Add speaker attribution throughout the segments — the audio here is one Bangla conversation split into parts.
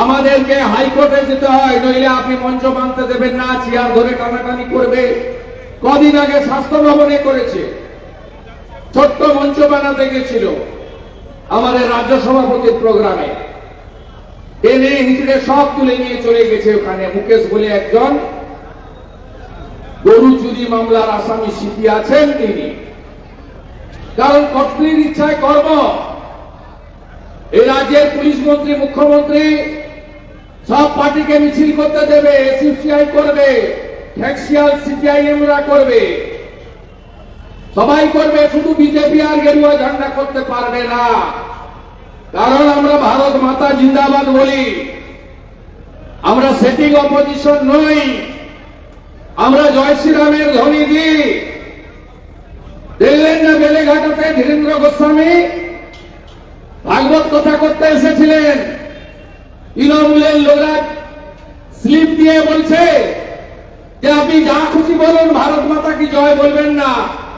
Speaker 1: আমাদেরকে হাইকোর্টে যেতে হয়, নইলে আপনি মঞ্চ মানতে দেবেন না, চেয়ার ধরে টানাটানি করবে। কদিন আগে স্বাস্থ্য ভবনে করেছে। ছোট্ট মঞ্চ বানাতে গেছিল আমাদের রাজ্য সভাপতির প্রোগ্রামে। টেনে হিঁচড়ে সব তুলে নিয়ে চলে গেছে ওখানে। মুকেশ বলে একজন, গরু চুরি মামলার আসামি সিপি আছেন তিনি। কারণ কর্তৃর ইচ্ছায় কর্ম। এই রাজ্যের পুলিশ মন্ত্রী, মুখ্যমন্ত্রী সব পার্টিকে মিছিল করতে দেবে, এসইউসিআই করবে ফ্যাক্সিয়াল সিপিআইএমরা করবে। সবাই করবে, শুধু বিজেপি আর গেরুয়া ঝান্ডা করতে পারবে না। কারণ আমরা ভারত মাতা জিন্দাবাদ বলি। আমরা সেটিং অপোজিশন নই। আমরা জয় শ্রীরামের ধ্বনি দিই দেখলেন না বেলেঘাটাতে ধীরেন্দ্র গোস্বামী? ভাগবত কথা করতে এসেছিলেন। স্লিপ দিয়ে বলছে যে আপনি যা খুশি বলুন, ভারত মাতা কি জয় বলবেন না?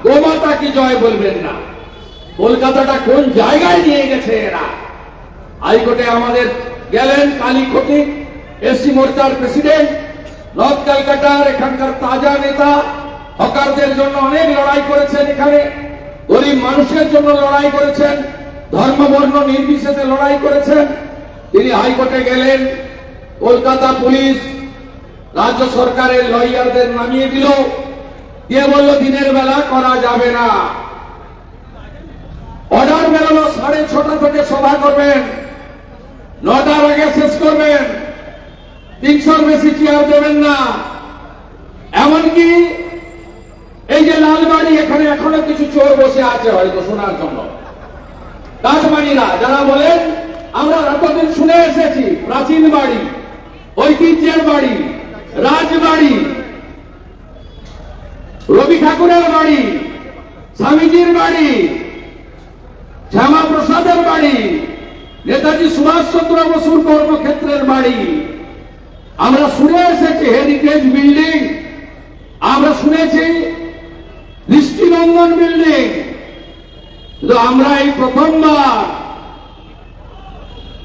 Speaker 1: গোমাতা কি জয় বলবেন না? কলকাতাটা কোন জায়গায় নিয়ে গেছে এরা? হাইকোর্টে আমাদের গেলেন কালী খতিক এসসি মোর্চার প্রেসিডেন্ট, নর্থ ক্যালকাটার এখানকার তাজা নেতা, হকারদের জন্য অনেক লড়াই করেছেন এখানে, গরিব মানুষের জন্য লড়াই করেছেন ধর্ম বর্ণ নির্বিশেষে লড়াই করেছেন। তিনি হাইকোর্টে গেলেন, কলকাতা পুলিশ রাজ্য সরকারের লয়ারদের নামিয়ে দিল। দিয়ে বলল, দিনের বেলা করা যাবে না। অর্ডার বেরোলো, সাড়ে ছটা থেকে সভা করবেন। নটার আগে শেষ করবেন। তিনশোর বেশি চেয়ার দেবেন না। এমনকি এই যে লালবাড়ি, এখানে এখনও কিছু চোর বসে আছে হয়তো শোনার জন্য। কাঠমানিরা যারা বলেন, আমরা এতদিন শুনে এসেছি, প্রাচীন বাড়ি, ঐতিহ্যের বাড়ি। রাজবাড়ি। রবি ঠাকুরের বাড়ি, স্বামীজির বাড়ি শ্যামা প্রসাদের বাড়ি, নেতাজি সুভাষচন্দ্র বসুর কর্মক্ষেত্রের বাড়ি। আমরা শুনে এসেছি হেরিটেজ বিল্ডিং আমরা শুনেছি দৃষ্টিনন্দন বিল্ডিং কিন্তু আমরা এই প্রথমবার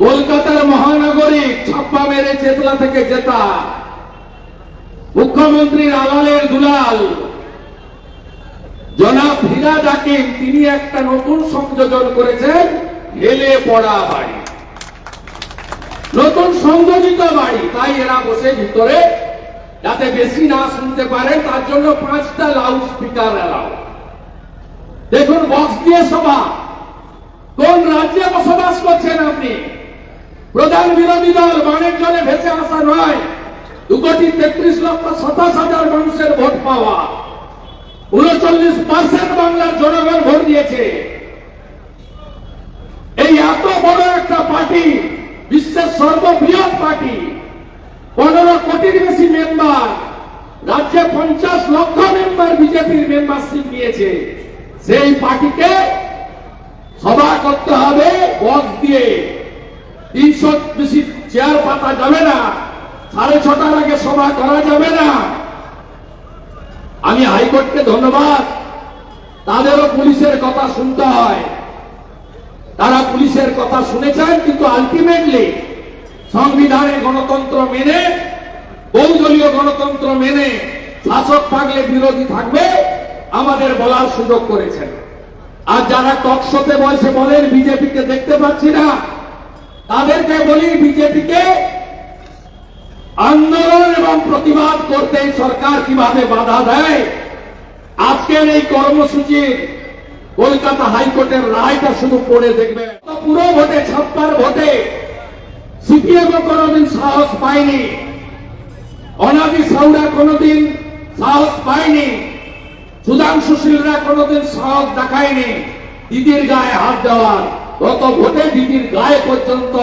Speaker 1: কলকাতার মহানগরিক ছাপ্পা মেরে চেতলা থেকে জেতা। মুখ্যমন্ত্রীর আলালের দুলাল, জনাব হীরা জাকিম তিনি একটা নতুন সংযোজন করেছেন, হেলে পড়া বাড়ি। নতুন সংযোজিত বাড়ি, তাই এরা বসে ভিতরে, যাতে বেশি না শুনতে পারে, তার জন্য পাঁচটা লাউড স্পিকার এলাও দেখুন বক্স দিয়ে সভা। কোন রাজ্যে বসবাস করছেন আপনি? প্রধান বিরোধী দল মানের জলে ভেসে আসা নয়। দু কোটি তেত্রিশ লক্ষ সাতাশ হাজার মানুষের ভোট পাওয়া। উনচল্লিশ পার্সেন্ট বাংলার জনগণ ভোট দিয়েছে। এই এত বড় একটা পার্টি, বিশ্বের সর্ববৃহৎ পার্টি, পনেরো কোটির বেশি মেম্বার রাজ্যে পঞ্চাশ লক্ষ মেম্বার বিজেপির মেম্বারশিপ নিয়েছে। সেই পার্টিকে সভা করতে হবে বক্স দিয়ে। তিনশো বেশি চেয়ার পাতা যাবে না। সাড়ে ছটার আগে সভা করা যাবে না। আমি হাইকোর্টকে ধন্যবাদ। তাদেরও পুলিশের কথা শুনতে হয়। তারা পুলিশের কথা শুনেছেন, কিন্তু আলটিমেটলি সংবিধানে গণতন্ত্র মেনে, বহুদলীয় গণতন্ত্র মেনে শাসক থাকলে বিরোধী থাকবে, আমাদের বলার সুযোগ করেছেন। আর যারা টকশোতে বসে বলেন, বিজেপিকে দেখতে পাচ্ছি না, তাদেরকে বলি, বিজেপিকে আন্দোলন এবং প্রতিবাদ করতে সরকার কীভাবে বাধা দেয়? আজকের এই কর্মসূচির কলকাতা হাইকোর্টের রায়টা শুধু পড়ে দেখবে। পুরো ভোটে ছাপ্পার ভোটে সিপিএম কোনোদিন সাহস পায়নি। অনাদি সাউরা কোনোদিন সাহস পায়নি। সুধাংশু শিলরা কোনোদিন সাহস দেখায়নি। দিদির গায়ে হাত দেওয়ার। গত ভোটে দিদির গায়ে পর্যন্ত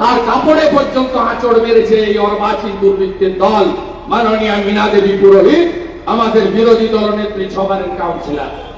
Speaker 1: তার কাপড়ে পর্যন্ত আঁচড় মেরেছে এই অর্বাচীন দুর্বৃত্তের দল। মাননীয় মীনা দেবী পুরোহিত, আমাদের বিরোধী দলনেত্রী সবার কাউন্সিলর